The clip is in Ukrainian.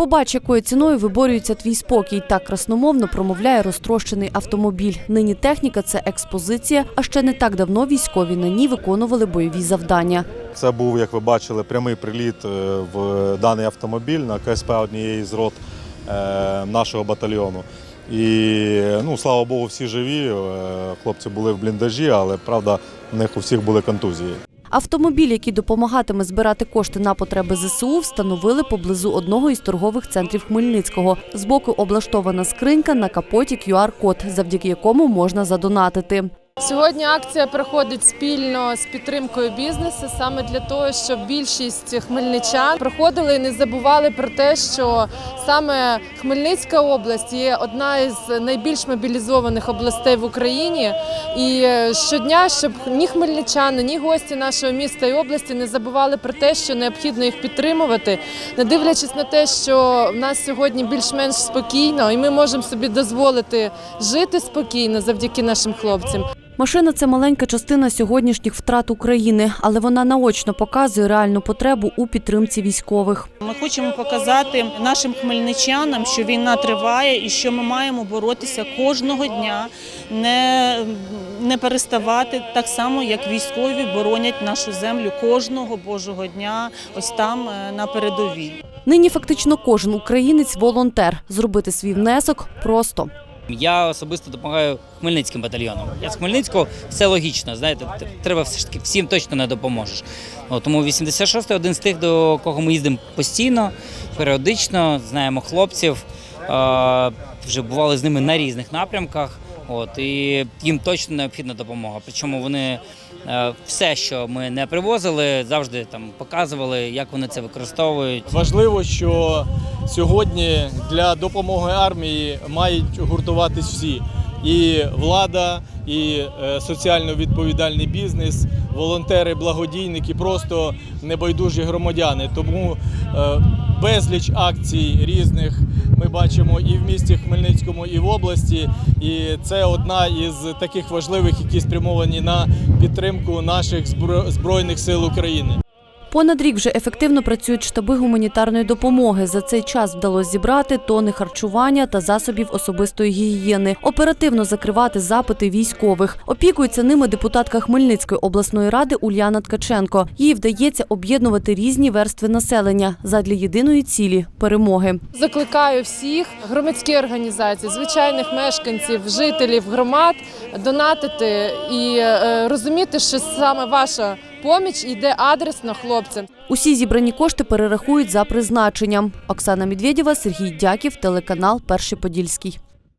Побач, якою ціною виборюється твій спокій. Так красномовно промовляє розтрощений автомобіль. Нині техніка це експозиція, а ще не так давно військові на ній виконували бойові завдання. Це був, як ви бачили, прямий приліт е, в даний автомобіль на КСП однієї з рот е, нашого батальйону. І ну, слава Богу, всі живі. Е, Хлопці були в бліндажі, але правда, в них у всіх були контузії. Автомобіль, який допомагатиме збирати кошти на потреби ЗСУ, встановили поблизу одного із торгових центрів Хмельницького. Збоку облаштована скринька на капоті QR-код, завдяки якому можна задонатити. Сьогодні акція проходить спільно з підтримкою бізнесу, саме для того, щоб більшість хмельничан приходили і не забували про те, що саме Хмельницька область є одна із найбільш мобілізованих областей в Україні. І щодня, щоб ні хмельничани, ні гості нашого міста і області не забували про те, що необхідно їх підтримувати, не дивлячись на те, що в нас сьогодні більш-менш спокійно, і ми можемо собі дозволити жити спокійно завдяки нашим хлопцям. Машина це маленька частина сьогоднішніх втрат України, але вона наочно показує реальну потребу у підтримці військових. Ми хочемо показати нашим хмельничанам, що війна триває і що ми маємо боротися кожного дня, не, не переставати так само, як військові боронять нашу землю кожного божого дня, ось там е, на передовій. Нині фактично кожен українець волонтер. Зробити свій внесок просто. Я особисто допомагаю хмельницьким батальйонам. Я з Хмельницького, все логічно. Знаєте, треба все ж таки всім точно не допоможеш. Тому 86-й один з тих, до кого ми їздимо постійно, періодично, знаємо хлопців, вже бували з ними на різних напрямках. От, і їм точно необхідна допомога. Причому вони все, що ми не привозили, завжди там показували, як вони це використовують. Важливо, що сьогодні для допомоги армії мають гуртуватись всі. І влада, і е, соціально відповідальний бізнес, волонтери, благодійники, просто небайдужі громадяни. Тому е, безліч акцій різних ми бачимо і в місті Хмельницькому, і в області. І це одна із таких важливих, які спрямовані на підтримку наших збро- збройних сил України. Понад рік вже ефективно працюють штаби гуманітарної допомоги. За цей час вдалося зібрати тони харчування та засобів особистої гігієни, оперативно закривати запити військових. Опікується ними депутатка Хмельницької обласної ради Ульяна Ткаченко. Їй вдається об'єднувати різні верстви населення задля єдиної цілі перемоги. Закликаю всіх громадські організації, звичайних мешканців, жителів громад донатити і е, розуміти, що саме ваша поміч йде адресно хлопцям. Усі зібрані кошти перерахують за призначенням. Оксана Медведєва, Сергій Дяків, телеканал Перший Подільський.